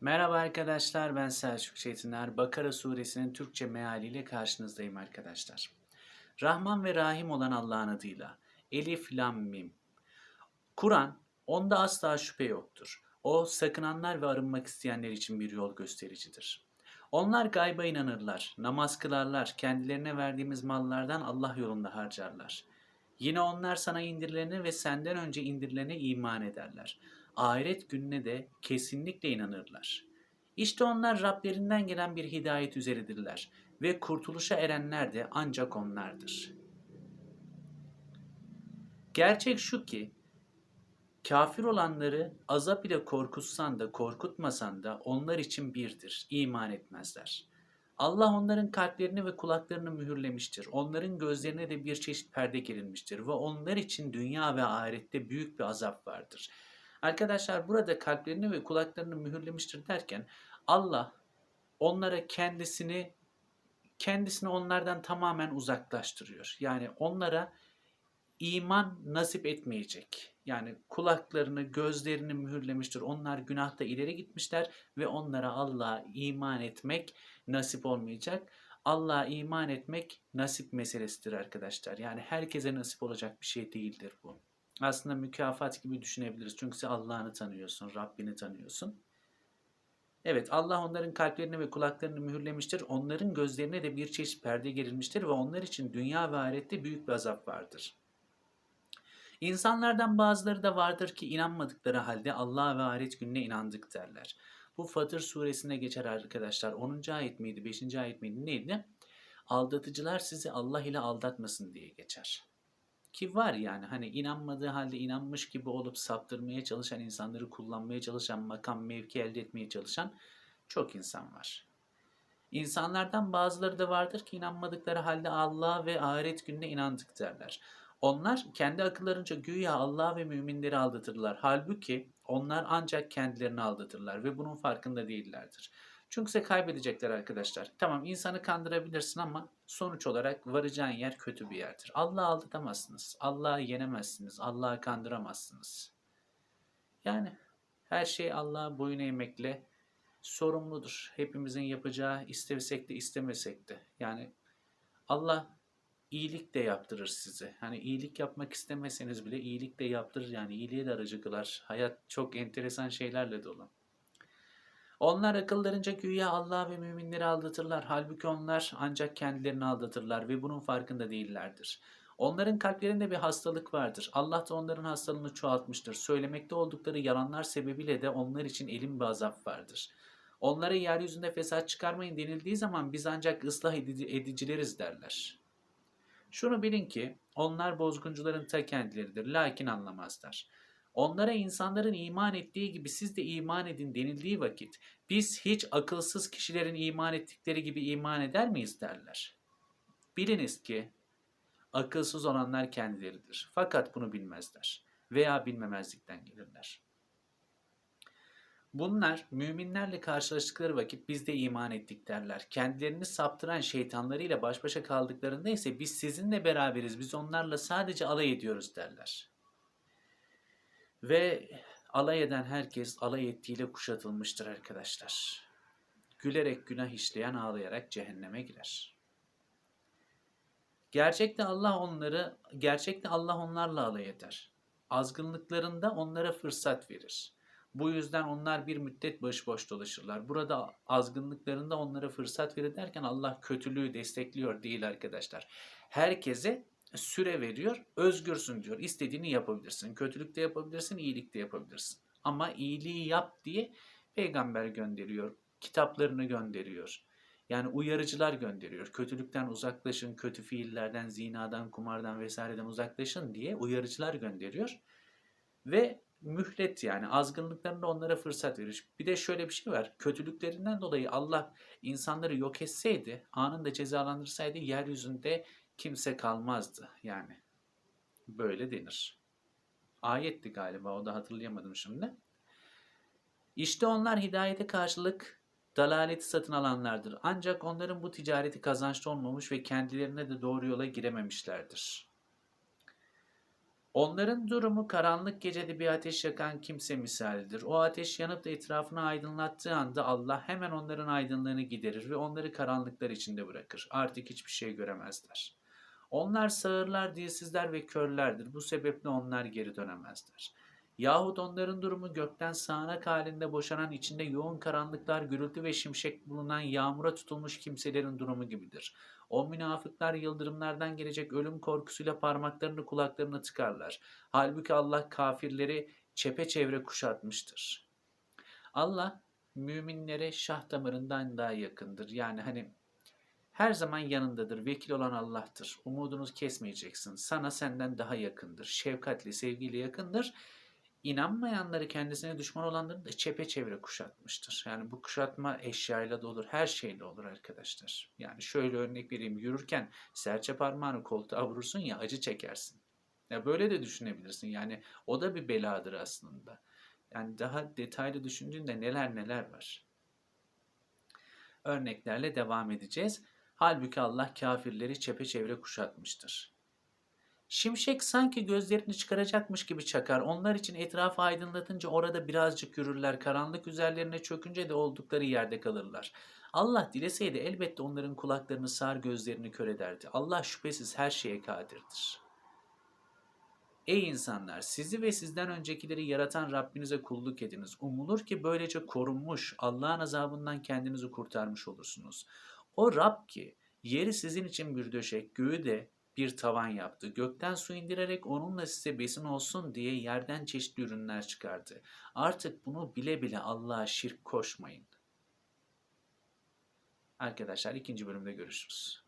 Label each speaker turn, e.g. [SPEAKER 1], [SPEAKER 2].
[SPEAKER 1] Merhaba arkadaşlar ben Selçuk Çetiner. Bakara suresinin Türkçe mealiyle karşınızdayım arkadaşlar. Rahman ve Rahim olan Allah'ın adıyla. Elif, Lam, Mim. Kur'an, onda asla şüphe yoktur. O, sakınanlar ve arınmak isteyenler için bir yol göstericidir. Onlar gayba inanırlar, namaz kılarlar, kendilerine verdiğimiz mallardan Allah yolunda harcarlar. Yine onlar sana indirilene ve senden önce indirilene iman ederler. Ahiret gününe de kesinlikle inanırlar. İşte onlar Rablerinden gelen bir hidayet üzeridirler ve kurtuluşa erenler de ancak onlardır. Gerçek şu ki, kafir olanları azap ile korkutsan da korkutmasan da onlar için birdir, iman etmezler. Allah onların kalplerini ve kulaklarını mühürlemiştir. Onların gözlerine de bir çeşit perde gerilmiştir ve onlar için dünya ve ahirette büyük bir azap vardır. Arkadaşlar burada kalplerini ve kulaklarını mühürlemiştir derken Allah onlara kendisini kendisini onlardan tamamen uzaklaştırıyor. Yani onlara iman nasip etmeyecek. Yani kulaklarını, gözlerini mühürlemiştir. Onlar günahta ileri gitmişler ve onlara Allah'a iman etmek nasip olmayacak. Allah'a iman etmek nasip meselesidir arkadaşlar. Yani herkese nasip olacak bir şey değildir bu. Aslında mükafat gibi düşünebiliriz. Çünkü sen Allah'ını tanıyorsun, Rabbini tanıyorsun. Evet Allah onların kalplerini ve kulaklarını mühürlemiştir. Onların gözlerine de bir çeşit perde gerilmiştir ve onlar için dünya ve ahirette büyük bir azap vardır. İnsanlardan bazıları da vardır ki inanmadıkları halde Allah ve ahiret gününe inandık derler. Bu Fatır suresinde geçer arkadaşlar. 10. ayet miydi, 5. ayet miydi neydi? Aldatıcılar sizi Allah ile aldatmasın diye geçer. Ki var yani hani inanmadığı halde inanmış gibi olup saptırmaya çalışan insanları kullanmaya çalışan, makam mevki elde etmeye çalışan çok insan var. İnsanlardan bazıları da vardır ki inanmadıkları halde Allah ve ahiret gününe inandık derler. Onlar kendi akıllarınca güya Allah ve müminleri aldatırlar. Halbuki onlar ancak kendilerini aldatırlar ve bunun farkında değillerdir. Çünkü size kaybedecekler arkadaşlar. Tamam insanı kandırabilirsin ama sonuç olarak varacağın yer kötü bir yerdir. Allah'ı aldatamazsınız. Allah'ı yenemezsiniz. Allah'ı kandıramazsınız. Yani her şey Allah'a boyun eğmekle sorumludur. Hepimizin yapacağı istesek de istemesek de. Yani Allah iyilik de yaptırır size. Hani iyilik yapmak istemeseniz bile iyilik de yaptırır. Yani iyiliğe de aracı kılar. Hayat çok enteresan şeylerle dolu. Onlar akıllarınca güya Allah ve müminleri aldatırlar. Halbuki onlar ancak kendilerini aldatırlar ve bunun farkında değillerdir. Onların kalplerinde bir hastalık vardır. Allah da onların hastalığını çoğaltmıştır. Söylemekte oldukları yalanlar sebebiyle de onlar için elim bir azap vardır. Onlara yeryüzünde fesat çıkarmayın denildiği zaman biz ancak ıslah edicileriz derler. Şunu bilin ki onlar bozguncuların ta kendileridir lakin anlamazlar. Onlara insanların iman ettiği gibi siz de iman edin denildiği vakit biz hiç akılsız kişilerin iman ettikleri gibi iman eder miyiz derler. Biliniz ki akılsız olanlar kendileridir. Fakat bunu bilmezler veya bilmemezlikten gelirler. Bunlar müminlerle karşılaştıkları vakit biz de iman ettik derler. Kendilerini saptıran şeytanlarıyla baş başa kaldıklarında ise biz sizinle beraberiz, biz onlarla sadece alay ediyoruz derler. Ve alay eden herkes alay ettiğiyle kuşatılmıştır arkadaşlar. Gülerek günah işleyen ağlayarak cehenneme girer. Gerçekte Allah onları, gerçekte Allah onlarla alay eder. Azgınlıklarında onlara fırsat verir. Bu yüzden onlar bir müddet başıboş dolaşırlar. Burada azgınlıklarında onlara fırsat verir derken Allah kötülüğü destekliyor değil arkadaşlar. Herkese süre veriyor. Özgürsün diyor. İstediğini yapabilirsin. Kötülük de yapabilirsin, iyilik de yapabilirsin. Ama iyiliği yap diye peygamber gönderiyor. Kitaplarını gönderiyor. Yani uyarıcılar gönderiyor. Kötülükten uzaklaşın, kötü fiillerden, zinadan, kumardan vesaireden uzaklaşın diye uyarıcılar gönderiyor. Ve mühlet yani azgınlıklarında onlara fırsat verir. Bir de şöyle bir şey var. Kötülüklerinden dolayı Allah insanları yok etseydi, anında cezalandırsaydı yeryüzünde kimse kalmazdı yani. Böyle denir. Ayetti galiba o da hatırlayamadım şimdi. İşte onlar hidayete karşılık dalaleti satın alanlardır. Ancak onların bu ticareti kazançlı olmamış ve kendilerine de doğru yola girememişlerdir. Onların durumu karanlık gecede bir ateş yakan kimse misalidir. O ateş yanıp da etrafını aydınlattığı anda Allah hemen onların aydınlığını giderir ve onları karanlıklar içinde bırakır. Artık hiçbir şey göremezler. Onlar sağırlar, dilsizler ve körlerdir. Bu sebeple onlar geri dönemezler. Yahut onların durumu gökten sağanak halinde boşanan içinde yoğun karanlıklar, gürültü ve şimşek bulunan yağmura tutulmuş kimselerin durumu gibidir. O münafıklar yıldırımlardan gelecek ölüm korkusuyla parmaklarını kulaklarına tıkarlar. Halbuki Allah kafirleri çepeçevre kuşatmıştır. Allah müminlere şah damarından daha yakındır. Yani hani her zaman yanındadır. Vekil olan Allah'tır. Umudunu kesmeyeceksin. Sana senden daha yakındır. Şefkatli, sevgiyle yakındır. İnanmayanları kendisine düşman olanları da çepeçevre kuşatmıştır. Yani bu kuşatma eşyayla da olur, her şeyle olur arkadaşlar. Yani şöyle örnek vereyim. Yürürken serçe parmağını koltuğa vurursun ya acı çekersin. Ya böyle de düşünebilirsin. Yani o da bir beladır aslında. Yani daha detaylı düşündüğünde neler neler var. Örneklerle devam edeceğiz. Halbuki Allah kafirleri çepeçevre kuşatmıştır. Şimşek sanki gözlerini çıkaracakmış gibi çakar. Onlar için etrafı aydınlatınca orada birazcık yürürler. Karanlık üzerlerine çökünce de oldukları yerde kalırlar. Allah dileseydi elbette onların kulaklarını sağır gözlerini kör ederdi. Allah şüphesiz her şeye kadirdir. Ey insanlar sizi ve sizden öncekileri yaratan Rabbinize kulluk ediniz. Umulur ki böylece korunmuş, Allah'ın azabından kendinizi kurtarmış olursunuz. O Rab ki yeri sizin için bir döşek, göğü de bir tavan yaptı. Gökten su indirerek onunla size besin olsun diye yerden çeşitli ürünler çıkardı. Artık bunu bile bile Allah'a şirk koşmayın. Arkadaşlar ikinci bölümde görüşürüz.